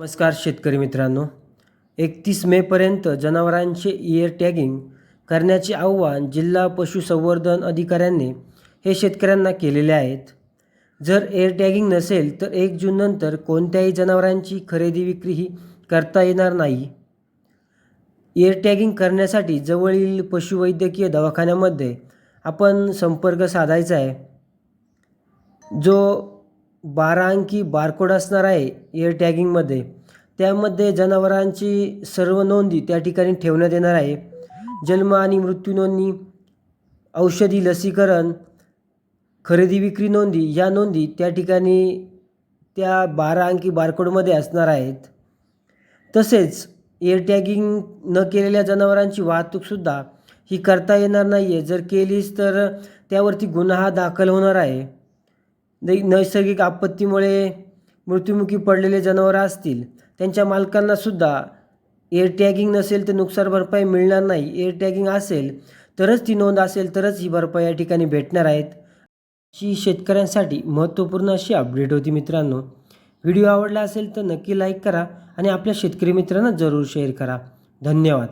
नमस्कार शेतकरी मित्रांनो. एकतीस मेपर्यंत जनावरांचे इयर टॅगिंग करण्याचे आव्हान जिल्हा पशुसंवर्धन अधिकाऱ्यांनी हे शेतकऱ्यांना केलेले आहेत. जर एअर टॅगिंग नसेल तर एक जूननंतर कोणत्याही जनावरांची खरेदी विक्री ही करता येणार नाही. एअर टॅगिंग करण्यासाठी जवळील पशुवैद्यकीय दवाखान्यामध्ये आपण संपर्क साधायचा आहे. जो बारा अंकी बारकोड असणार आहे एअर टॅगिंगमध्ये त्यामध्ये जनावरांची सर्व नोंदी त्या ठिकाणी ठेवण्यात येणार आहे. जन्म आणि मृत्यू नोंदणी औषधी लसीकरण खरेदी विक्री नोंदी या नोंदी त्या ठिकाणी त्या बारा अंकी बारकोडमध्ये असणार आहेत. तसेच एअर टॅगिंग न केलेल्या जनावरांची वाहतूकसुद्धा ही करता येणार नाही आहे जर केलीच तर त्यावरती गुन्हा दाखल होणार आहे. नै नैसर्गिक आपत्तीमुळे मृत्युमुखी पडलेले जनावरं असतील त्यांच्या मालकांनासुद्धा एअर टॅगिंग नसेल तर नुकसान भरपाई मिळणार नाही. एअर टॅगिंग असेल तरच ती नोंद असेल तरच ही भरपाई या ठिकाणी भेटणार आहेत. ही शेतकऱ्यांसाठी महत्त्वपूर्ण अशी अपडेट होती मित्रांनो. व्हिडिओ आवडला असेल तर नक्की लाईक करा आणि आपल्या शेतकरी मित्रांना जरूर शेअर करा. धन्यवाद.